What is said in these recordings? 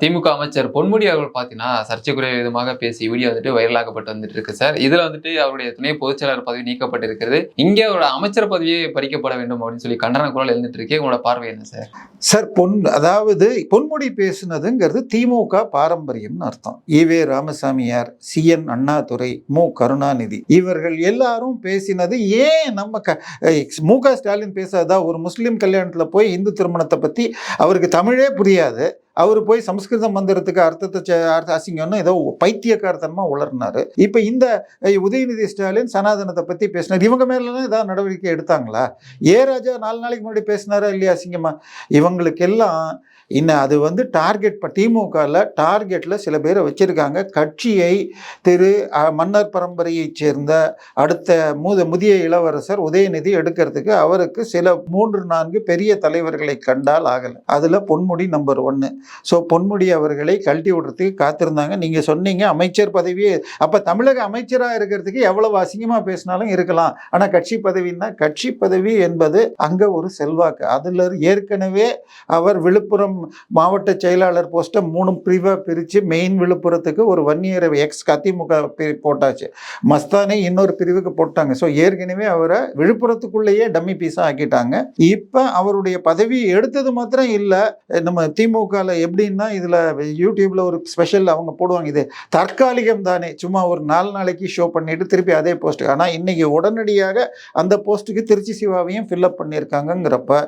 திமுக அமைச்சர் பொன்முடி அவர்கள் பார்த்தீங்கன்னா சர்ச்சைக்குரிய விதமாக பேசி வீடியோ வந்துட்டு வைரலாகப்பட்டு வந்துட்டு இருக்கு சார். இதுல வந்துட்டு அவருடைய துணை பொதுச்செயலாளர் பதவி நீக்கப்பட்டிருக்கிறது. இங்கே அவரோட அமைச்சர் பதவியை பறிக்கப்பட வேண்டும் அப்படின்னு சொல்லி கண்டன குரல் எழுந்துட்டு இருக்கு. உங்களோட பார்வை என்ன சார்? சார் பொன் அதாவது பொன்முடி பேசுனதுங்கிறது திமுக பாரம்பரியம்னு அர்த்தம். ஈவே ராமசாமியார் சி என் அண்ணாதுரை மு கருணாநிதி இவர்கள் எல்லாரும் பேசினது ஏன் நம்ம க மு க ஸ்டாலின் பேசாதா ஒரு முஸ்லீம் கல்யாணத்தில் போய் இந்து திருமணத்தை பற்றி அவருக்கு தமிழே புரியாது. அவர் போய் சமஸ்கிருத மந்திரத்துக்கு அர்த்தத்தை அர்த்த அசிங்கம்னு ஏதோ பைத்தியக்காரத்தனமாக உளர்னாரு இப்போ இந்த உதயநிதி ஸ்டாலின் சனாதனத்தை பற்றி பேசினார். இவங்க மேலாம் ஏதாவது நடவடிக்கை எடுத்தாங்களா? ஏ ராஜா நாலு நாளைக்கு முன்னாடி பேசினாரா இல்லையா அசிங்கமா? இவங்களுக்கெல்லாம் இன்னும் அது வந்து டார்கெட் இப்போ திமுகவில் டார்கெட்டில் சில பேரை வச்சுருக்காங்க. கட்சியை திரு மன்னர் பரம்பரையைச் சேர்ந்த அடுத்த முத முதிய இளவரசர் உதயநிதி எடுக்கிறதுக்கு அவருக்கு சில மூன்று நான்கு பெரிய தலைவர்களை கண்டால் ஆகலை. அதில் பொன்முடி நம்பர் ஒன்று ஸோ பொன்முடி அவர்களை கழட்டி விடுறதுக்கு காத்திருந்தாங்க. நீங்கள் சொன்னீங்க அமைச்சர் பதவியே அப்போ தமிழக அமைச்சராக இருக்கிறதுக்கு எவ்வளவு அசிங்கமாக பேசினாலும் இருக்கலாம். ஆனால் கட்சி பதவின்னா கட்சி பதவி என்பது அங்கே ஒரு செல்வாக்கு. அதில் ஏற்கனவே அவர் விழுப்புரம் மாவட்ட செயலாளர் போஸ்ட்டை மூணு பிரிவாக பிரித்து மெயின் விழுப்புரத்துக்கு ஒரு வன்னியர் எக்ஸ் அதிமுக போட்டாச்சு. மஸ்தானே இன்னொரு பிரிவுக்கு போட்டாங்க. ஸோ ஏற்கனவே அவரை விழுப்புரத்துக்குள்ளேயே டம்மி பீஸாக ஆக்கிட்டாங்க. இப்போ அவருடைய பதவி எடுத்தது மாத்திரம் இல்லை நம்ம திமுகவில் எப்படின்னா இதில் யூடியூப்பில் ஒரு ஸ்பெஷல் அவங்க போடுவாங்க. இது தற்காலிகம் தானே. சும்மா ஒரு நாலு நாளைக்கு ஷோ பண்ணிட்டு திருப்பி அதே போஸ்ட்டுக்கு ஆனால் இன்னைக்கு உடனடியாக அந்த போஸ்ட்டுக்கு திருச்சி சிவாவையும் ஃபில்லப் பண்ணியிருக்காங்கங்கிறப்ப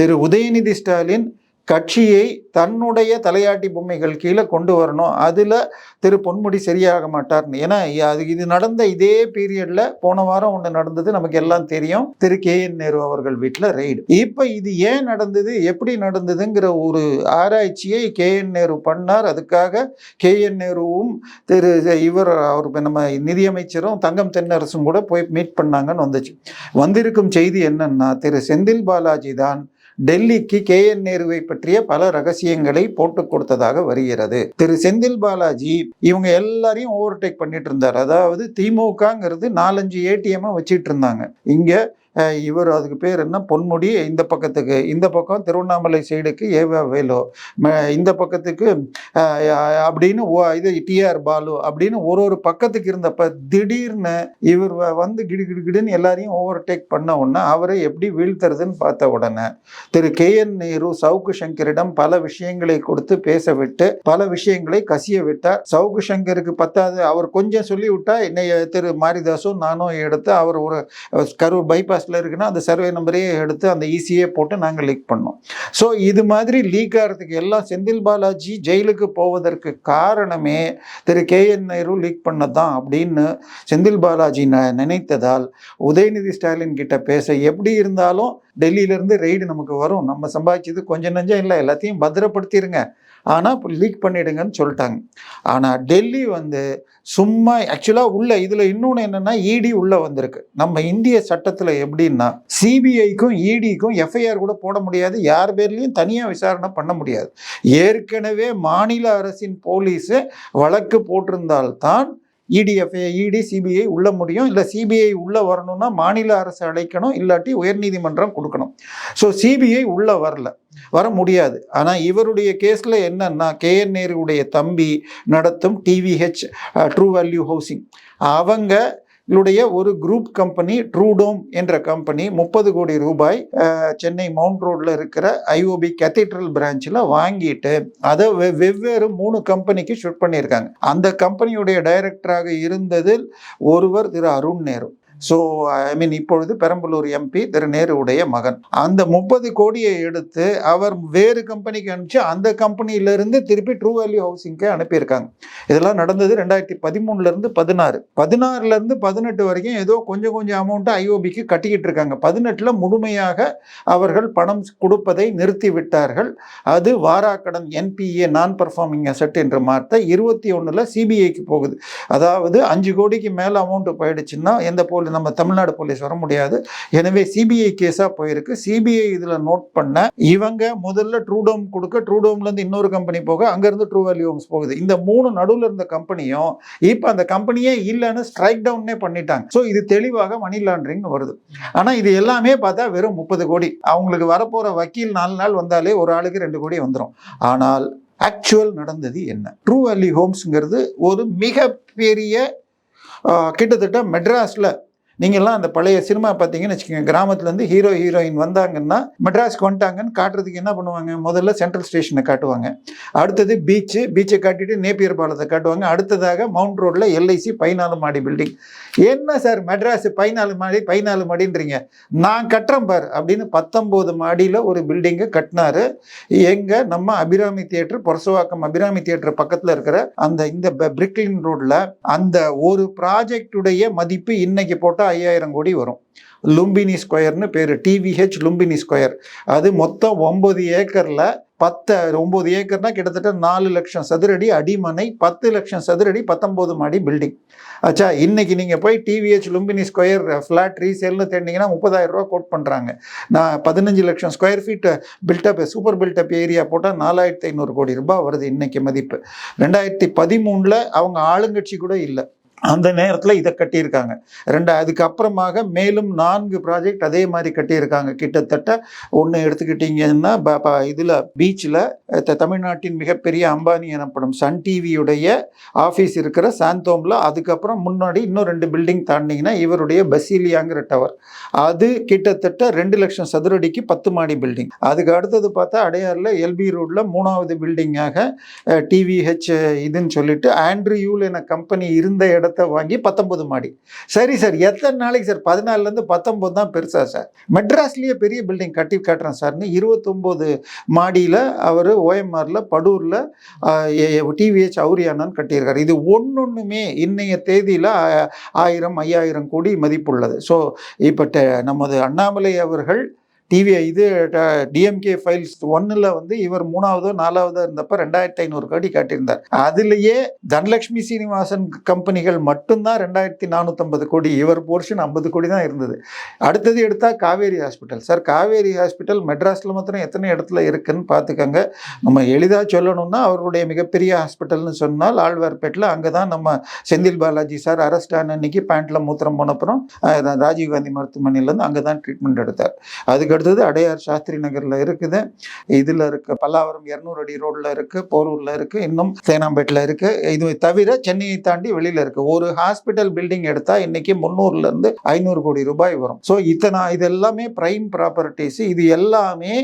திரு உதயநிதி ஸ்டாலின் கட்சியை தன்னுடைய தலையாட்டி பொம்மைகள் கீழே கொண்டு வரணும். அதில் திரு பொன்முடி சரியாக மாட்டார்னு ஏன்னா அது இது நடந்த இதே பீரியடில் போன வாரம் ஒன்று நடந்தது. நமக்கு எல்லாம் தெரியும். திரு கே என் நேரு அவர்கள் வீட்டில் ரெய்டு இப்போ இது ஏன் நடந்தது? எப்படி நடந்ததுங்கிற ஒரு ஆராய்ச்சியை கே என் நேரு பண்ணார். அதுக்காக கே என் நேருவும் திரு இவர் அவர் நம்ம நிதியமைச்சரும் தங்கம் தென்னரசும் கூட போய் மீட் பண்ணாங்கன்னு வந்துச்சு. வந்திருக்கும் செய்தி என்னன்னா திரு செந்தில் பாலாஜி தான் டெல்லிக்கு கே என் நேருவை பற்றிய பல ரகசியங்களை போட்டு கொடுத்ததாக வருகிறது. திரு செந்தில் பாலாஜி இவங்க எல்லாரையும் ஓவர்டேக் பண்ணிட்டு இருந்தார். அதாவது திமுகங்கிறது நாலஞ்சு ஏடிஎம் வச்சிட்டு இருந்தாங்க. இங்க இவர் அதுக்கு பேர் என்ன? பொன்முடி இந்த பக்கத்துக்கு. இந்த பக்கம் திருவண்ணாமலை சைடுக்கு ஏவா வேலு. ம- இந்த பக்கத்துக்கு அப்படின்னு ஓ- இது டிஆர் பாலு அப்படின்னு ஒரு ஒரு பக்கத்துக்கு இருந்தப்ப திடீர்னு இவர் வ- வந்து கிடு கிடு கிடுன்னு எல்லாரையும் ஓவர்டேக் பண்ண உடனே அவரை எப்படி வீழ்த்துறதுன்னு பார்த்த உடனே திரு கே என் நேரு சவுக்கு சங்கரிடம் பல விஷயங்களை கொடுத்து பேச விட்டு பல விஷயங்களை கசிய விட்டார். சவுக்கு சங்கருக்கு பத்தாது அவர் கொஞ்சம் சொல்லி விட்டா என்னை திரு மாரிதாசும் நானும் எடுத்து அவர் ஒரு கரூர் பைபாஸ் பாட்காஸ்ட்டில் இருக்குன்னா அந்த சர்வே நம்பரையே எடுத்து அந்த ஈஸியே போட்டு நாங்கள் லீக் பண்ணோம். ஸோ இது மாதிரி லீக் ஆகிறதுக்கு எல்லாம் செந்தில் பாலாஜி ஜெயிலுக்கு போவதற்கு காரணமே Thiru K N Nehru leak பண்ணதான் அப்படின்னு செந்தில் பாலாஜி ந நினைத்ததால் உதயநிதி ஸ்டாலின் கிட்ட பேச எப்படி இருந்தாலும் டெல்லியிலேருந்து ரெய்டு நமக்கு வரும். நம்ம சம்பாதிச்சது கொஞ்சம் நஞ்சம் இல்லை எல்லாத்தையும் பத்திரப்படுத்திடுங்க ஆனால் இப்போ லீக் பண்ணிடுங்கன்னு சொல்லிட்டாங்க. ஆனால் டெல்லி வந்து சும்மா ஆக்சுவலாக உள்ள இதில் இன்னொன்று என்னென்னா இடி உள்ளே வந்திருக்கு. நம்ம இந்திய சட்டத்தில் எப்படின்னா சிபிஐக்கும் இடிக்கும் எஃப்ஐஆர் கூட போட முடியாது. யார் பேர்லேயும் தனியாக விசாரணை பண்ண முடியாது. ஏற்கனவே மாநில அரசின் போலீஸு வழக்கு போட்டிருந்தால்தான் இடிஎஃப்ஏ இடி சிபிஐ உள்ள முடியும். இல்லை சிபிஐ உள்ள வரணும்னா மாநில அரசு அழைக்கணும். இல்லாட்டி உயர்நீதிமன்றம் கொடுக்கணும். ஸோ சிபிஐ உள்ள வரல. வர முடியாது. ஆனால் இவருடைய கேஸில் என்னன்னா கேஎன் நேருடைய தம்பி நடத்தும் டிவிஹெச் ட்ரூ வேல்யூ ஹவுசிங் அவங்க ளுடைய ஒரு குரூப் கம்பெனி ட்ரூடோம் என்ற கம்பெனி முப்பது கோடி ரூபாய் சென்னை மவுண்ட் ரோடில் இருக்கிற ஐஓபி கேத்தீட்ரல் பிரான்ச்சில் வாங்கிட்டு அதை வெவ்வேறு மூணு கம்பெனிக்கு ஷூட் பண்ணியிருக்காங்க. அந்த கம்பெனியுடைய டைரக்டராக இருந்ததில் ஒருவர் Thiru Arun Nehru. So I mean இப்பொழுது பெரம்பலூர் எம்பி திரு நேருடைய மகன். அந்த முப்பது கோடியை எடுத்து அவர் வேறு கம்பெனிக்கு அனுப்பிச்சு அந்த கம்பெனியிலேருந்து திருப்பி ட்ரூ வேல்யூ ஹவுசிங்க்கே அனுப்பியிருக்காங்க. இதெல்லாம் நடந்தது ரெண்டாயிரத்தி பதிமூணுலேருந்து பதினாறு. பதினாறுலேருந்து பதினெட்டு வரைக்கும் ஏதோ கொஞ்சம் கொஞ்சம் அமௌண்ட்டை ஐஓபிக்கு கட்டிக்கிட்டு இருக்காங்க. பதினெட்டில் முழுமையாக அவர்கள் பணம் கொடுப்பதை நிறுத்தி விட்டார்கள். அது வாராக்கடன் என்பிஏ நான் பர்ஃபார்மிங் அசெட் என்று மாற்ற இருபத்தி ஒன்றில் சிபிஐக்கு போகுது. அதாவது அஞ்சு கோடிக்கு மேலே அமௌண்ட் போயிடுச்சுன்னா எந்த போலீஸ் நம்ம தமிழ்நாடு போலீஸ் வர முடியாது. எனவே சிபிஐ கேஸாக போயிருக்கு. சிபிஐ இதில் நோட் பண்ண இவங்க முதல்ல ட்ரூடோம் கொடுக்க ட்ரூடோம்லேருந்து இன்னொரு கம்பெனி போக அங்கேருந்து ட்ரூ வேல்யூ ஹோம்ஸ் போகுது. இந்த மூணு நடுவில் இருந்த கம்பெனியும் இப்போ அந்த கம்பெனியே இல்லைன்னு ஸ்ட்ரைக் டவுனே பண்ணிட்டாங்க. ஸோ இது தெளிவாக மணி லாண்டரிங் வருது. ஆனால் இது எல்லாமே பார்த்தா வெறும் முப்பது கோடி. அவங்களுக்கு வரப்போகிற வக்கீல் நாலு நாள் வந்தாலே ஒரு ஆளுக்கு ரெண்டு கோடி வந்துடும் ஆனால் ஆக்சுவல் நடந்தது என்ன? ட்ரூ வேல்யூ ஹோம்ஸுங்கிறது ஒரு மிகப்பெரிய கிட்டத்தட்ட மெட்ராஸில் நீங்கள்லாம் அந்த பழைய சினிமா பார்த்தீங்கன்னு வச்சுக்கோங்க. கிராமத்துலேருந்து ஹீரோ ஹீரோயின் வந்தாங்கன்னா மெட்ராஸ்க்கு வந்துட்டாங்கன்னு காட்டுறதுக்கு என்ன பண்ணுவாங்க? முதல்ல சென்ட்ரல் ஸ்டேஷனை காட்டுவாங்க. அடுத்தது பீச்சு பீச்சை காட்டிட்டு நேப்பியர் பாலத்தை காட்டுவாங்க. அடுத்ததாக மவுண்ட் ரோடில் எல்ஐசி பதினாலு மாடி பில்டிங் என்ன சார் மெட்ராஸ் பதினாலு மாடி பதினாலு மாடின்றீங்க? நான் கட்டுறேன் பார் அப்படின்னு பத்தொம்போது மாடியில் ஒரு பில்டிங்கை கட்டினாரு. எங்கே நம்ம அபிராமி தியேட்டர் பொரசவாக்கம் அபிராமி தியேட்டர் பக்கத்தில் இருக்கிற அந்த இந்த பிரிக்லின் ரோட்டில் அந்த ஒரு ப்ராஜெக்டுடைய மதிப்பு இன்னைக்கு போட்டால் ஐயாயிரம் கோடி வரும். லும்பினி ஸ்கொயர்னு பேர். TVH Lumbini square. அது மொத்தம் ஒன்பது ஏக்கரில் பத்து ஒம்பது ஏக்கர்னா கிட்டத்தட்ட நாலு லட்சம் சதுரடி அடிமனை பத்து லட்சம் சதுரடி பத்தொம்போது மாடி பில்டிங். ஆச்சா இன்னைக்கு நீங்கள் போய் டிவிஹெச் லும்பினி ஸ்கொயர் ஃப்ளாட் ரீசேல்னு தேடினீங்கன்னா முப்பதாயிரம் ரூபா கோட் பண்ணுறாங்க நான் பதினஞ்சு லட்சம் square feet built up super built up area போட்டால் நாலாயிரத்தி ஐநூறு கோடி ரூபாய் வருது இன்னைக்கு மதிப்பு. ரெண்டாயிரத்தி பதிமூணில் அவங்க ஆளுங்கட்சி கூட இல்லை. அந்த நேரத்தில் இதை கட்டியிருக்காங்க. ரெண்டு அதுக்கப்புறமாக மேலும் நான்கு ப்ராஜெக்ட் அதே மாதிரி கட்டியிருக்காங்க. கிட்டத்தட்ட ஒன்று எடுத்துக்கிட்டிங்கன்னா இதில் பீச்சில் தமிழ்நாட்டின் மிகப்பெரிய அம்பானி எனப்படும் சன் டிவியுடைய ஆஃபீஸ் இருக்கிற சாந்தோமில் அதுக்கப்புறம் முன்னாடி இன்னும் ரெண்டு பில்டிங் தாண்டிங்கன்னா இவருடைய பசீலியாங்கிற டவர் அது கிட்டத்தட்ட ரெண்டு லட்சம் சதுரடிக்கு பத்து மாடி பில்டிங் அதுக்கு அடுத்தது பார்த்தா அடையாறில் எல்பி ரோடில் மூணாவது பில்டிங்காக டிவிஹெச் இதுன்னு சொல்லிட்டு ஆண்ட்ரியூல் என கம்பெனி இருந்த இடத்த வாங்கி பத்தொம்பது மாடி. சரி சார். எத்தனை நாளைக்கு சார்? பதினாலுலேருந்து பத்தொம்போது தான் பெருசா சார். மெட்ராஸ்லேயே பெரிய பில்டிங் கட்டி காட்டுறேன் சார்னு இருபத்தொம்போது மாடியில் அவர் ஓஎம்ஆரில் படூரில் டிவிஹெச் அவுரியானான்னு கட்டியிருக்காரு. இது ஒன்றுமே இன்னைய தேதியில் ஆயிரம் ஐயாயிரம் கோடி மதிப்புள்ளது. ஸோ இப்போ நமது அண்ணாமலை அவர்கள் டிவி இது டிஎம்கே ஃபைல்ஸ் ஒன்னில் வந்து இவர் மூணாவதோ நாலாவதோ இருந்தப்ப ரெண்டாயிரத்தி ஐநூறு கோடி காட்டியிருந்தார். அதுலேயே தனலட்சுமி சீனிவாசன் கம்பெனிகள் மட்டும்தான் ரெண்டாயிரத்தி நானூற்றம்பது கோடி இவர் போர்ஷன் ஐம்பது கோடி தான் இருந்தது. அடுத்தது எடுத்தால் Kaveri hospital sir Kaveri hospital மெட்ராஸில் மாத்திரம் எத்தனை இடத்துல இருக்குன்னு பார்த்துக்கோங்க. நம்ம எளிதாக சொல்லணும்னா அவருடைய மிகப்பெரிய ஹாஸ்பிட்டல்னு சொன்னால் ஆழ்வார்பேட்டில் அங்கே தான் நம்ம செந்தில் பாலாஜி சார் அரெஸ்ட் ஆன அன்னைக்கு பேண்ட்டில் மூத்திரம் போனப்புறம் ராஜீவ்காந்தி மருத்துவமனையிலேருந்து அங்கே தான் ட்ரீட்மெண்ட் எடுத்தார். அதுக்கு அடுத்தது அடையார் சாஸ்திரி நகரில் இருக்குது. இதில் இருக்குது பல்லாவரம் இரநூறு அடி ரோட்டில் இருக்குது போரூரில் இருக்குது இன்னும் சேனாம்பேட்டில் இருக்குது இது தவிர சென்னையை தாண்டி வெளியில் இருக்குது ஒரு ஹாஸ்பிட்டல் பில்டிங் எடுத்தால் இன்னைக்கு முந்நூறுலேருந்து ஐநூறு கோடி ரூபாய் வரும். ஸோ இத்தனை இது எல்லாமே ப்ரைம் ப்ராப்பர்ட்டிஸ் இது எல்லாமே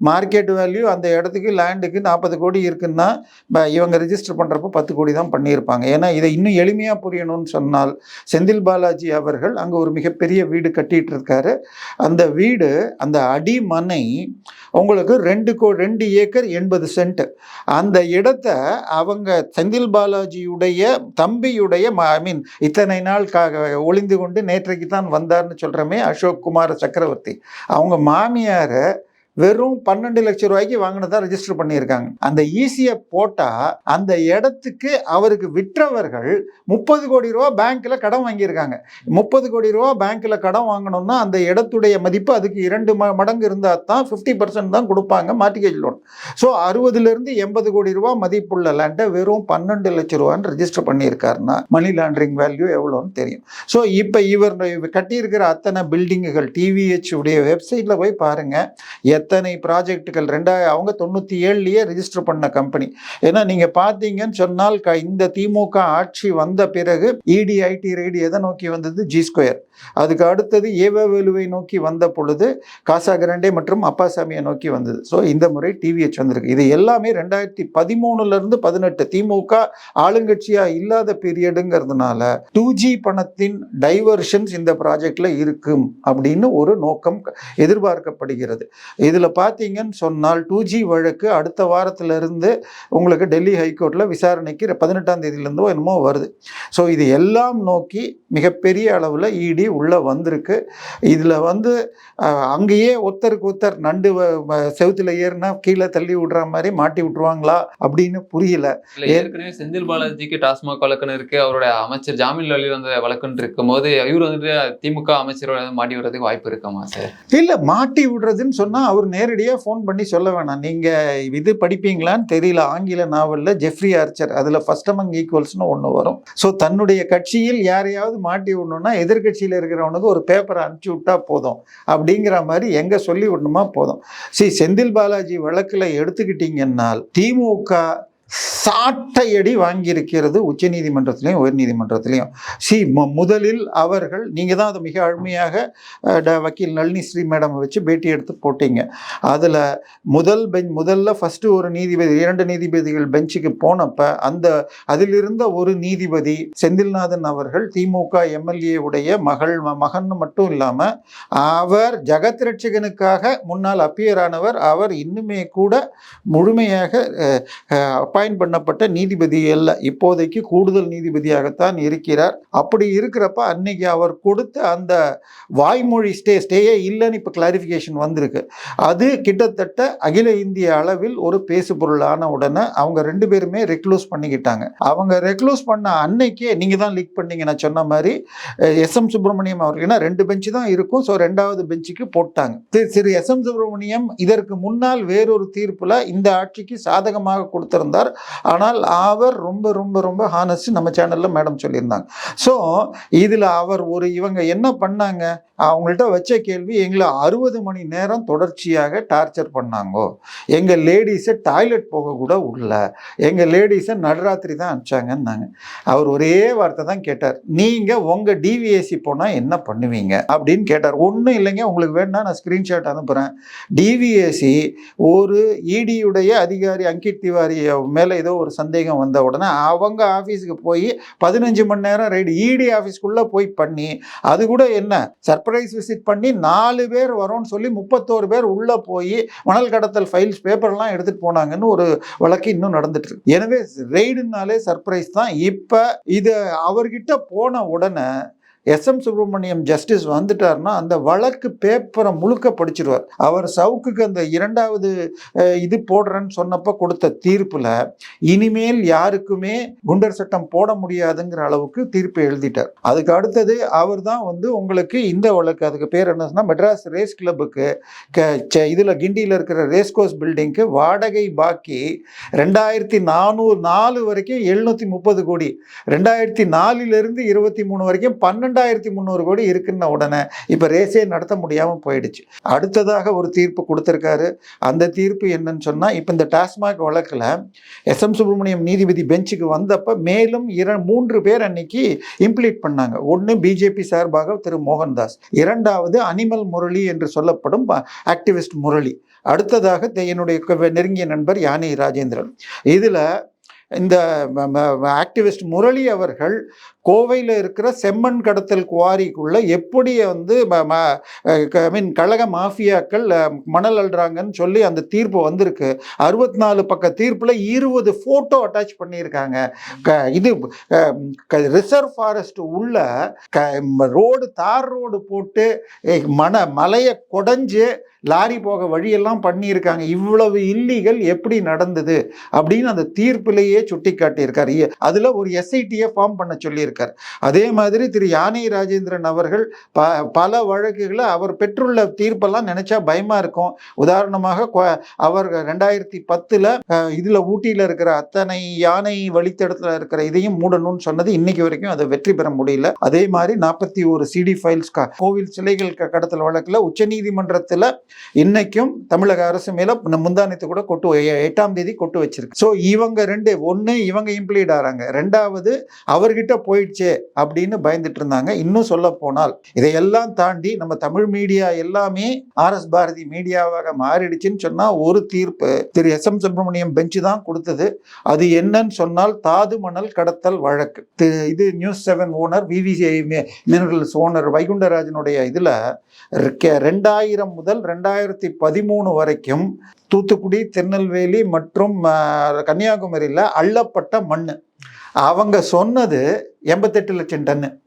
மார்க்கெட் வேல்யூ அந்த இடத்துக்கு லேண்டுக்கு நாற்பது கோடி இருக்குன்னா ப- இவங்க ரெஜிஸ்டர் பண்ணுறப்போ பத்து கோடி தான் பண்ணியிருப்பாங்க. ஏன்னா இதை இன்னும் எளிமையாக புரியணும்னு சொன்னால் செந்தில் பாலாஜி அவர்கள் அங்கே ஒரு மிகப்பெரிய வீடு கட்டிகிட்டு இருக்காரு அந்த வீடு அந்த அடிமனை உங்களுக்கு ரெண்டு கோ ரெண்டு ஏக்கர் எண்பது சென்ட் அந்த இடத்த அவங்க செந்தில் பாலாஜியுடைய தம்பியுடைய ஐ மீன் இத்தனை நாள் ஒளிந்து கொண்டு நேற்றைக்கு தான் வந்தார்னு சொல்கிறோமே அசோக் குமார சக்கரவர்த்தி. அவங்க மாமியாரை வெறும் பன்னெண்டு லட்சம் ரூபாய்க்கு வாங்கினதா ரெஜிஸ்டர் பண்ணியிருக்காங்க. அந்த ஈஸியை போட்டால் அந்த இடத்துக்கு அவருக்கு விற்றவர்கள் முப்பது கோடி ரூபா பேங்க்கில் கடன் வாங்கியிருக்காங்க. முப்பது கோடி ரூபா பேங்க்கில் கடன் வாங்கணும்னா அந்த இடத்துடைய மதிப்பு அதுக்கு இரண்டு ம மடங்கு இருந்தால் தான் ஃபிஃப்டி பர்சன்ட் தான் கொடுப்பாங்க மார்டிகேஜ் லோன். ஸோ அறுபதுலேருந்து எண்பது கோடி ரூபா மதிப்புள்ள லேண்டை வெறும் பன்னெண்டு லட்சம் ரூபான்னு ரெஜிஸ்டர் பண்ணியிருக்காருன்னா மணி லாண்டரிங் வேல்யூ எவ்வளோன்னு தெரியும். ஸோ இப்போ இவர் இவர் கட்டியிருக்கிற அத்தனை பில்டிங்குகள் டிவிஹெச் உடைய வெப்சைட்டில் போய் பாருங்கள் எத்தனை ப்ராஜெக்ட்டுகள் ரெண்டாயிரம் அவங்க தொண்ணூற்றி ஏழுலேயே ரிஜிஸ்டர் பண்ண கம்பெனி ஏன்னா நீங்கள் பார்த்தீங்கன்னு சொன்னால் க இந்த திமுக ஆட்சி வந்த பிறகு E இடி ஐடி ரைடு எதை நோக்கி வந்தது? ஜி ஸ்கொயர் அதுக்கு அடுத்தது ஏவவேலுவை நோக்கி வந்த பொழுது காசா கிராண்டே மற்றும் அப்பாசாமியை நோக்கி வந்தது. ஸோ இந்த முறை டிவிஹெச் வந்திருக்கு. இது எல்லாமே ரெண்டாயிரத்தி பதிமூணுலேருந்து பதினெட்டு திமுக ஆளுங்கட்சியாக இல்லாத பீரியடுங்கிறதுனால டூ ஜி பணத்தின் டைவர்ஷன்ஸ் இந்த ப்ராஜெக்டில் இருக்கும் அப்படின்னு ஒரு நோக்கம் எதிர்பார்க்கப்படுகிறது. இதில் பார்த்தீங்கன்னு சொன்னால் டூ ஜி வழக்கு அடுத்த வாரத்திலிருந்து உங்களுக்கு டெல்லி ஹைகோர்ட்டில் விசாரணைக்கு பதினெட்டாம் தேதியிலேருந்தோ என்னமோ வருது. ஸோ இது எல்லாம் நோக்கி மிகப்பெரிய அளவில் இடி உள்ளே வந்திருக்கு. இதில் வந்து அங்கேயே ஒருத்தருக்கு ஒருத்தர் நண்டு செவுத்தில் ஏறினா கீழே தள்ளி விடுற மாதிரி மாட்டி விட்டுருவாங்களா அப்படின்னு புரியல. ஏற்கனவே செந்தில் பாலாஜிக்கு டாஸ்மாக் வழக்குன்னு இருக்கு. அவருடைய அமைச்சர் ஜாமீன் வெளியில் வந்த வழக்குன்னு இருக்கும் போது இவர் வந்துட்டு திமுக அமைச்சரோட மாட்டி வர்றதுக்கு வாய்ப்பு இருக்காமா சார்? இல்லை மாட்டி விடுறதுன்னு சொன்னால் அவர் நேரடியாக ஃபோன் பண்ணி சொல்ல வேணாம். நீங்கள் இது படிப்பீங்களான்னு தெரியல. ஆங்கில நாவலில் ஜெஃப்ரி ஆர்ச்சர் அதில் ஃபர்ஸ்ட் அமங் ஈக்குவல்ஸ்னு ஒன்று வரும். ஸோ தன்னுடைய கட்சியில் யாரையாவது மாட்டி விடணும்னா எதிர்கட்சியில் இருக்கிறவனுக்கு ஒரு பேப்பரை அனுப்பிச்சி விட்டா போதும். அப்படிங்கிற மாதிரி எங்கே சொல்லி விடணுமா போதும். சரி செந்தில் பாலாஜி வழக்கில் எடுத்துக்கிட்டீங்கன்னால் திமுக சாட்டையடி வாங்கியிருக்கிறது உச்ச உச்சநீதிமன்றத்திலையும் உயர்நீதிமன்றத்திலையும் சி முதலில் அவர்கள் நீங்கள் தான் அதை மிக அழுமையாக வக்கீல் நளினி ஸ்ரீ மேடம் வச்சு பேட்டி எடுத்து போட்டீங்க. அதில் முதல் பெஞ்ச் முதல்ல ஃபஸ்ட்டு ஒரு நீதிபதி இரண்டு நீதிபதிகள் பெஞ்சுக்கு போனப்ப அந்த அதில் இருந்த ஒரு நீதிபதி செந்தில்நாதன் அவர்கள் திமுக எம்எல்ஏ உடைய மகள் ம- மகன் மட்டும் இல்லாமல் அவர் ஜெகத் ரட்சகனுக்காக முன்னால் அப்பியரானவர் அவர் இன்னுமே கூட முழுமையாக அப்பாயின்ட் பண்ணப்பட்ட நீதிபதி அல்ல. இப்போதைக்கு கூடுதல் நீதிபதியாகத்தான் இருக்கிறார். அப்படி இருக்கிறப்ப அன்னைக்கு அவர் கொடுத்த அந்த வாய்மொழி ஸ்டே ஸ்டேயே இல்லைன்னு இப்போ கிளாரிஃபிகேஷன் வந்திருக்கு. அது கிட்டத்தட்ட அகில இந்திய அளவில் ஒரு பேசு பொருளான உடனே அவங்க ரெண்டு பேருமே ரெக்ளூஸ் பண்ணிக்கிட்டாங்க. அவங்க ரெக்ளூஸ் பண்ண அன்னைக்கே நீங்கள் தான் லீக் பண்ணீங்க நான் சொன்ன மாதிரி எஸ். எம். சுப்பிரமணியம் அவர்கள். ரெண்டு பெஞ்சு தான் இருக்கும் ஸோ ரெண்டாவது பெஞ்சுக்கு போட்டாங்க. திரு திரு எஸ். எம். சுப்பிரமணியம் இதற்கு முன்னால் வேறொரு தீர்ப்பில் இந்த ஆட்சிக்கு சாதகமாக கொடுத்திருந்தார். ஆனால் அவர் ரொம்ப ரொம்ப ரொம்ப ஹானஸ்ட் நம்ம சேனலில் மேடம் சொல்லியிருந்தாங்க. ஸோ இதில் அவர் ஒரு இவங்க என்ன பண்ணாங்க? அவங்கள்ட்ட வச்ச கேள்வி எங்களை அறுபது மணி நேரம் தொடர்ச்சியாக டார்ச்சர் பண்ணாங்கோ. எங்கள் லேடிஸை டாய்லெட் போக கூட உள்ள எங்கள் லேடிஸை நடுராத்திரி தான் அனுப்பிச்சாங்கன்னாங்க. அவர் ஒரே வார்த்தை தான் கேட்டார். நீங்கள் உங்கள் டிவிஎஸ்சி போனால் என்ன பண்ணுவீங்க? அப்படின்னு கேட்டார். ஒன்றும் இல்லைங்க. உங்களுக்கு வேணா நான் ஸ்க்ரீன்ஷாட் அனுப்புகிறேன் டிவிஎஸ்சி ஒரு இடியுடைய அதிகாரி அங்கித் திவாரி மேலே ஏதோ ஒரு சந்தேகம் வந்த உடனே அவங்க ஆஃபீஸுக்கு போய் பதினஞ்சு மணி நேரம் ரைடு இடி ஆஃபீஸ்க்குள்ளே போய் பண்ணி அது கூட என்ன? சர்ப்ரைஸ் விசிட் பண்ணி நாலு பேர் வரோன்னு சொல்லி முப்பத்தோரு பேர் உள்ளே போய் மணல் கடத்தல் ஃபைல்ஸ் பேப்பர்லாம் எடுத்துகிட்டு போனாங்கன்னு ஒரு வழக்கு இன்னும் நடந்துட்டு இருக்கு. எனவே ரெய்டுனாலே சர்ப்ரைஸ் தான். இப்போ இது அவர்கிட்ட போன உடனே எஸ் எம் சுப்பிரமணியம் ஜஸ்டிஸ் வந்துட்டார்னா அந்த வழக்கு பேப்பரை முழுக்க படிச்சிருவார். அவர் சவுக்குக்கு அந்த இரண்டாவது இது போடுறேன்னு சொன்னப்போ கொடுத்த தீர்ப்பில் இனிமேல் யாருக்குமே குண்டர் சட்டம் போட முடியாதுங்கிற அளவுக்கு தீர்ப்பை எழுதிட்டார். அதுக்கு அடுத்தது அவர் தான் வந்து உங்களுக்கு இந்த வழக்கு அதுக்கு பேர் என்ன மெட்ராஸ் ரேஸ் கிளப்புக்கு க இதில் கிண்டியில் இருக்கிற ரேஸ் கோர்ஸ் பில்டிங்க்கு வாடகை பாக்கி ரெண்டாயிரத்தி நானூறு நாலு வரைக்கும் எழுநூற்றி முப்பது கோடி ரெண்டாயிரத்தி நாலுலேருந்து இருபத்தி மூணு வரைக்கும் பன்னெண்டு பன்னெண்டாயிரத்தி முந்நூறு கோடி இருக்குன்ன உடனே இப்போ ரேஸே நடத்த முடியாமல் போயிடுச்சு. அடுத்ததாக ஒரு தீர்ப்பு கொடுத்துருக்காரு. அந்த தீர்ப்பு என்னன்னு சொன்னால் இப்போ இந்த டாஸ்மாக் வழக்கில் எஸ் எம் சுப்பிரமணியம் நீதிபதி பெஞ்சுக்கு வந்தப்போ மேலும் இர மூன்று பேர் அன்னைக்கு இம்ப்ளீட் பண்ணாங்க. ஒன்று பிஜேபி சார்பாக திரு மோகன்தாஸ். இரண்டாவது அனிமல் முரளி என்று சொல்லப்படும் ஆக்டிவிஸ்ட் முரளி. அடுத்ததாக என்னுடைய நெருங்கிய நண்பர் யானை ராஜேந்திரன். இதில் இந்த ஆக்டிவிஸ்ட் முரளி அவர்கள் கோவையில் இருக்கிற செம்மண் கடத்தல் குவாரிக்குள்ளே எப்படி வந்து ஐ மீன் கழக மாஃபியாக்கள் மணல் அள்ளுறாங்கன்னு சொல்லி அந்த தீர்ப்பு வந்திருக்கு. அறுபத்தி நாலு பக்க தீர்ப்பில் இருபது ஃபோட்டோ அட்டாச் பண்ணியிருக்காங்க. க இது ரிசர்வ் ஃபாரஸ்ட் உள்ள க ரோடு தார் ரோடு போட்டு மன மலையை கொடைஞ்சு லாரி போக வழியெல்லாம் பண்ணியிருக்காங்க. இவ்வளவு இல்லீகல் எப்படி நடந்தது? அப்படின்னு அந்த தீர்ப்பிலேயே சுட்டி காட்டியிருக்காரு இ- ஒரு எஸ்ஐடியை ஃபார்ம் பண்ண சொல்லியிருக்கார். அதே மாதிரி திரு யானை ராஜேந்திரன் அவர்கள் ப பல வழக்குகளை அவர் பெற்றுள்ள தீர்ப்பெல்லாம் நினைச்சா பயமா இருக்கும். உதாரணமாக அவர் ரெண்டாயிரத்தி பத்துல இதுல ஊட்டியில இருக்கிற அத்தனை யானை வழித்தடத்துல இருக்கிற இதையும் மூடணும்னு சொன்னது இன்னைக்கு வரைக்கும் அதை வெற்றி பெற முடியல. அதே மாதிரி நாற்பத்தி ஒரு சிடி ஃபைல்ஸ் கோவில் சிலைகள் கடத்தல் வழக்கில் உச்சநீதிமன்றத்தில் இன்னைக்கும் தமிழக அரசு மேல முந்தானத்தை கூட கொட்டு எட்டாம் தேதி கொட்டு வச்சிருக்கு. ஸோ இவங்க ரெண்டு ஒன்று இவங்க இம்ப்ளீட் ஆறாங்க. ரெண்டாவது அவர்கிட்ட போய் போயிடுச்சே அப்படின்னு பயந்துட்டு இருந்தாங்க. இன்னும் சொல்ல போனால் இதையெல்லாம் தாண்டி நம்ம தமிழ் மீடியா எல்லாமே ஆர்எஸ் பாரதி மீடியாவாக மாறிடுச்சுன்னு சொன்னா ஒரு தீர்ப்பு. Thiru S M Subramaniam bench தான் கொடுத்தது. அது என்னன்னு சொன்னால் தாது மணல் கடத்தல் வழக்கு. இது news seven owner VVC minerals owner வைகுண்டராஜனுடைய இதுல ரெண்டாயிரம் முதல் ரெண்டாயிரத்தி பதிமூணு வரைக்கும் தூத்துக்குடி திருநெல்வேலி மற்றும் கன்னியாகுமரியில் அள்ளப்பட்ட மண் அவங்க சொன்னது எண்பத்தெட்டு லட்சம் டன்னு.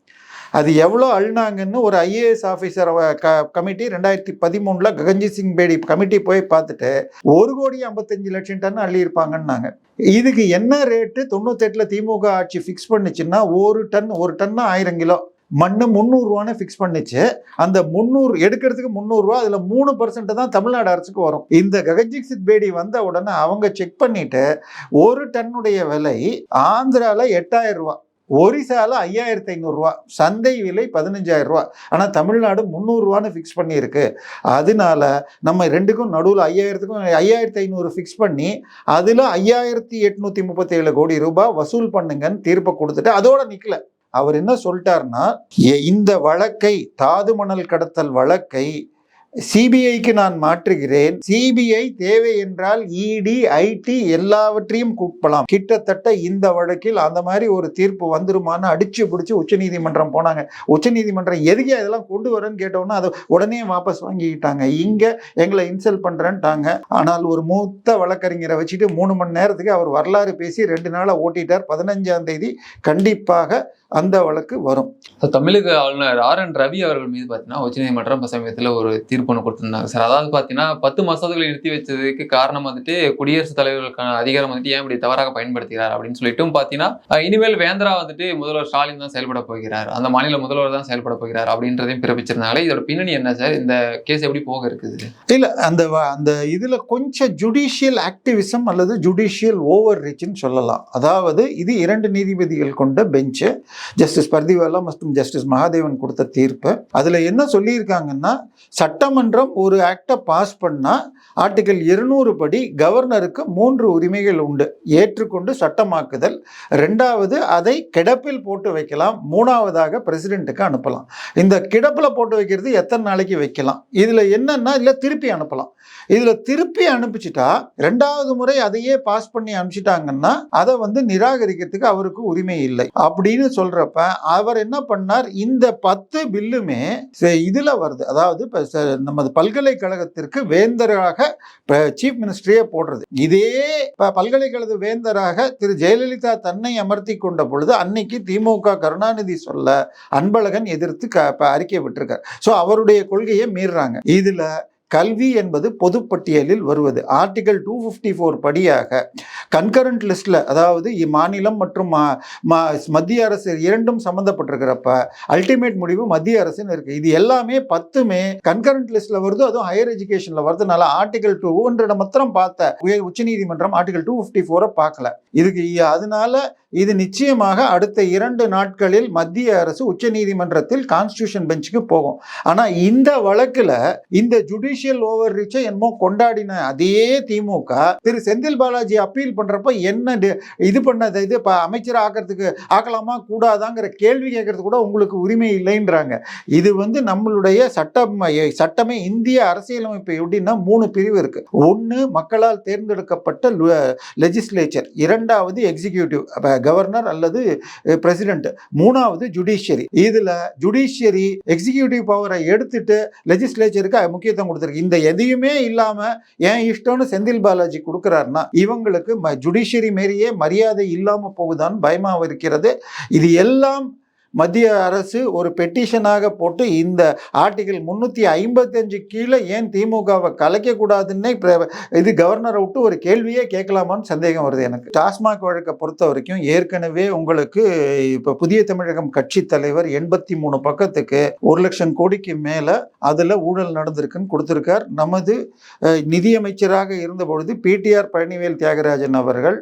அது எவ்வளோ அள்ளினாங்கன்னு ஒரு ஐஏஎஸ் ஆஃபீஸர் க கமிட்டி ரெண்டாயிரத்தி பதிமூணில் ககன்ஜி சிங் பேடி கமிட்டி போய் பார்த்துட்டு ஒரு கோடி ஐம்பத்தஞ்சு லட்சம் டன் அள்ளியிருப்பாங்கன்னாங்க. இதுக்கு என்ன ரேட்டு? தொண்ணூத்தெட்டில் திமுக ஆட்சி ஃபிக்ஸ் பண்ணுச்சுன்னா ஒரு டன் ஒரு டன்னு ஆயிரம் கிலோ. மண்ணு முந்நூறுரூவான்னு ஃபிக்ஸ் பண்ணிச்சு. அந்த முந்நூறு எடுக்கிறதுக்கு முந்நூறுரூவா அதில் மூணு பர்சன்ட் தான் தமிழ்நாடு அரசுக்கு வரும். இந்த ககன்ஜித் சித் பேடி வந்த உடனே அவங்க செக் பண்ணிட்டு ஒரு டன்னுடைய விலை ஆந்திராவில் எட்டாயிரம் ரூபா ஒரிசால ஐயாயிரத்தி ஐநூறுரூவா சந்தை விலை பதினஞ்சாயிரம் ரூபா. ஆனால் தமிழ்நாடு முந்நூறுரூவான்னு ஃபிக்ஸ் பண்ணியிருக்கு. அதனால நம்ம ரெண்டுக்கும் நடுவில் ஐயாயிரத்துக்கும் ஐயாயிரத்தி ஐநூறு ஃபிக்ஸ் பண்ணி அதில் ஐயாயிரத்தி எட்நூற்றி முப்பத்தேழு கோடி ரூபாய் வசூல் பண்ணுங்கன்னு தீர்ப்பை கொடுத்துட்டு அதோட நிற்கல அவர் என்ன சொல்லிட்டாருன்னா எ- இந்த வழக்கை தாது மணல் கடத்தல் வழக்கை சிபிஐக்கு நான் மாற்றுகிறேன். சிபிஐ தேவை என்றால் இடி ஐடி எல்லாவற்றையும் கூப்பலாம். கிட்டத்தட்ட இந்த வழக்கில் அந்த மாதிரி ஒரு தீர்ப்பு வந்துருமான்னு அடிச்சு பிடிச்சி உச்சநீதிமன்றம் போனாங்க. உச்சநீதிமன்றம் எதுக்கே அதெல்லாம் கொண்டு வரேன்னு கேட்டோன்னா அதை உடனே வாபஸ் வாங்கிக்கிட்டாங்க இங்க எங்களை இன்சல்ட் பண்றேன்ட்டாங்க. ஆனால் ஒரு மூத்த வழக்கறிஞரை வச்சுட்டு மூணு மணி நேரத்துக்கு அவர் வரலாறு பேசி ரெண்டு நாளாக ஓட்டிட்டார். பதினஞ்சாம் தேதி கண்டிப்பாக அந்த வழக்கு வரும். தமிழக ஆளுநர் ஆர் என் ரவி அவர்கள் மீது பார்த்தீங்கன்னா உச்சநீதிமன்றம் இப்ப சமீபத்தில் ஒரு தீர்ப்பு கொடுத்திருந்தாங்க. சார் அதாவது பார்த்தீங்கன்னா பத்து மசோதாக்களை நிறுத்தி வச்சதுக்கு காரணம் வந்துட்டு குடியரசுத் தலைவர்களுக்கான அதிகாரம் வந்துட்டு ஏன் இப்படி தவறாக பயன்படுத்துகிறார் அப்படின்னு சொல்லிட்டும் பார்த்தீங்கன்னா இனிமேல் வேந்தரா வந்துட்டு முதல்வர் ஸ்டாலின் தான் செயல்பட போகிறார். அந்த மாநில முதல்வர் தான் செயல்பட போகிறார் அப்படின்றதையும் பிறப்பிச்சிருந்தாங்களே. இதோட பின்னணி என்ன சார் இந்த கேஸ் எப்படி போக இருக்குது? இல்ல அந்த அந்த இதுல கொஞ்சம் ஜுடிஷியல் ஆக்டிவிசம் அல்லது ஜுடிஷியல் ஓவர் ரீச்னு சொல்லலாம். அதாவது இது இரண்டு நீதிபதிகள் கொண்ட பெஞ்சு ஜஸ்டிஸ் பர்திவாலா மற்றும் ஜஸ்டிஸ் மகாதேவன் கொடுத்த தீர்ப்பு. அதுல என்ன சொல்லியிருக்காங்கன்னா சட்டமன்றம் ஒரு ஆக்டை பாஸ் பண்ணா ஆர்டிகல் இருநூறு படி கவர்னருக்கு மூன்று உரிமைகள் உண்டு. ஏற்றுக்கொண்டு சட்டமாக்குதல். ரெண்டாவது அதை கிடப்பில் போட்டு வைக்கலாம். மூணாவதாக பிரசிடென்ட்டுக்கு அனுப்பலாம். இந்த கிடப்பில் போட்டு வைக்கிறது எத்தனை நாளைக்கு வைக்கலாம்? இதில் என்னன்னா இதில் திருப்பி அனுப்பலாம். இதில் திருப்பி அனுப்பிச்சிட்டா ரெண்டாவது முறை அதையே பாஸ் பண்ணி அனுப்பிச்சிட்டாங்கன்னா அதை வந்து நிராகரிக்கிறதுக்கு அவருக்கு உரிமை இல்லை. அப்படின்னு சொல்றப்ப அவர் என்ன பண்ணார்? இந்த பத்து பில்லுமே இதுல வருது. அதாவது நமது பல்கலைக்கழகத்திற்கு வேந்தராக சீஃப் மினிஸ்டரியே போடுறது. இதே பல்கலைக்கழக வேந்தராக திரு. ஜெயலலிதா தன்னை அமர்த்தி கொண்ட பொழுது அன்னைக்கு திமுக கருணாநிதி சொல்ல அன்பழகன் எதிர்த்து க அறிக்கை விட்டிருக்கார். ஸோ அவருடைய கொள்கையை மீறுறாங்க. இதுல கல்வி என்பது பொதுப்பட்டியலில் வருவது. ஆர்டிகல் டூ ஃபிஃப்டி ஃபோர் படியாக கன்கரண்ட் லிஸ்ட்டில் அதாவது இ- மாநிலம் மற்றும் மா- மா- மத்திய அரசு இரண்டும் சம்மந்தப்பட்டிருக்கிறப்ப அல்டிமேட் முடிவு மத்திய அரசுன்னு இருக்குது இது எல்லாமே பத்துமே கன்கரண்ட் லிஸ்ட்டில் வருது அதுவும் ஹையர் எஜுகேஷனில் வருதுனால ஆர்டிகல் டூ ஒன்றரை மாத்திரம் பார்த்த உயர் உச்சநீதிமன்றம் ஆர்டிகல் டூ ஃபிஃப்டி ஃபோரை பார்க்கல. இதுக்கு அதனால இது நிச்சயமாக அடுத்த இரண்டு நாட்களில் மத்திய அரசு உச்சநீதிமன்றத்தில் கான்ஸ்டியூஷன் பெஞ்சுக்கு போகும். ஆனால் இந்த வழக்கில் இந்த ஜுடிஷியல் ஓவர் ரீச்சை என்னமோ கொண்டாடின அதே திமுக திரு செந்தில் பாலாஜி அப்பீல் பண்ணுறப்ப என்ன இது பண்ணது இது இப்போ அமைச்சர் ஆக்கிறதுக்கு ஆக்கலாமா கூடாதாங்கிற கேள்வி கேட்கறது கூட உங்களுக்கு உரிமை இல்லைன்றாங்க. இது வந்து நம்மளுடைய சட்டம் சட்டமே இந்திய அரசியலமைப்பு எப்படின்னா மூணு பிரிவு இருக்குது ஒன்று மக்களால் தேர்ந்தெடுக்கப்பட்ட லெஜிஸ்லேச்சர் இரண்டாவது எக்ஸிகியூட்டிவ் கவர்னர் அல்லது பிரசிடென்ட் மூணாவது ஜுடிஷியரி இதில் ஜுடிஷியரி எக்ஸிகியூட்டிவ் பவரை எடுத்துட்டு லெஜிஸ்லேச்சருக்கு முக்கியத்துவம் கொடுத்துருக்கு. இந்த எதையுமே இல்லாமல் ஏன் இஷ்டம்னு செந்தில் பாலாஜி கொடுக்குறாருன்னா இவங்களுக்கு ஜுடிஷியரி மாரியே மரியாதை இல்லாமல் போகுதான்னு பயமாக இருக்கிறது. இது எல்லாம் மத்திய அரசு ஒரு பெட்டிஷனாக போட்டு இந்த ஆர்டிகிள் முந்நூற்றி ஐம்பத்தஞ்சு கீழே ஏன் திமுகவை கலைக்கக்கூடாதுன்னே இது கவர்னரை விட்டு ஒரு கேள்வியே கேட்கலாமான்னு சந்தேகம் வருது எனக்கு. டாஸ்மாக் வழக்கை பொறுத்த வரைக்கும் ஏற்கனவே உங்களுக்கு இப்போ புதிய தமிழகம் கட்சி தலைவர் எண்பத்தி மூணு பக்கத்துக்கு ஒரு லட்சம் கோடிக்கு மேலே அதில் ஊழல் நடந்திருக்குன்னு கொடுத்துருக்கார். நமது நிதியமைச்சராக இருந்த பொழுது பிடிஆர் பழனிவேல் தியாகராஜன் அவர்கள்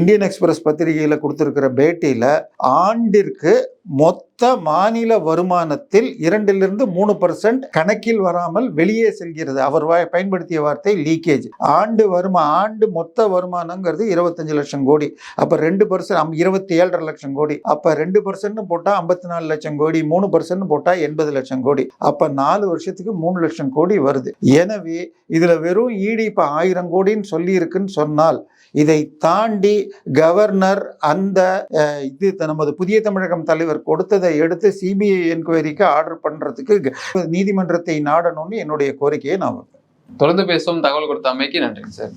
இந்தியன் எக்ஸ்பிரஸ் பத்திரிகையில் கொடுத்துருக்கிற பேட்டியில் ஆண்டிற்கு மொத்த மொத்த மாநில வருமானத்தில் இரண்டிலிருந்து மூணு பர்சன்ட் கணக்கில் வராமல் வெளியே செல்கிறது. அவர் பயன்படுத்திய வார்த்தை லீக்கேஜ் ஆண்டு வருமா ஆண்டு மொத்த வருமானங்கிறது இருபத்தஞ்சு லட்சம் கோடி. அப்ப ரெண்டு பர்சன்ட் இருபத்தி ஏழரை லட்சம் கோடி. அப்ப ரெண்டு பர்சன்ட் போட்டா ஐம்பத்தி நாலு லட்சம் கோடி மூணு பர்சன்ட் போட்டா எண்பது லட்சம் கோடி. அப்ப நாலு வருஷத்துக்கு மூணு லட்சம் கோடி வருது. எனவே இதுல வெறும் ஈடி இப்ப ஆயிரம் கோடின்னு சொல்லி இருக்குன்னு சொன்னால் இதை தாண்டி கவர்னர் அந்த இது நமது புதிய தமிழகம் தலைவர் கொடுத்ததை எடுத்து சிபிஐ என்கொயரிக்கு ஆர்டர் பண்றதுக்கு க- நீதிமன்றத்தை நாடணும்னு என்னுடைய கோரிக்கையை நான் தொடர்ந்து பேசுவோம். தகவல் கொடுத்த அமைக்கு நன்றிங்க சார்.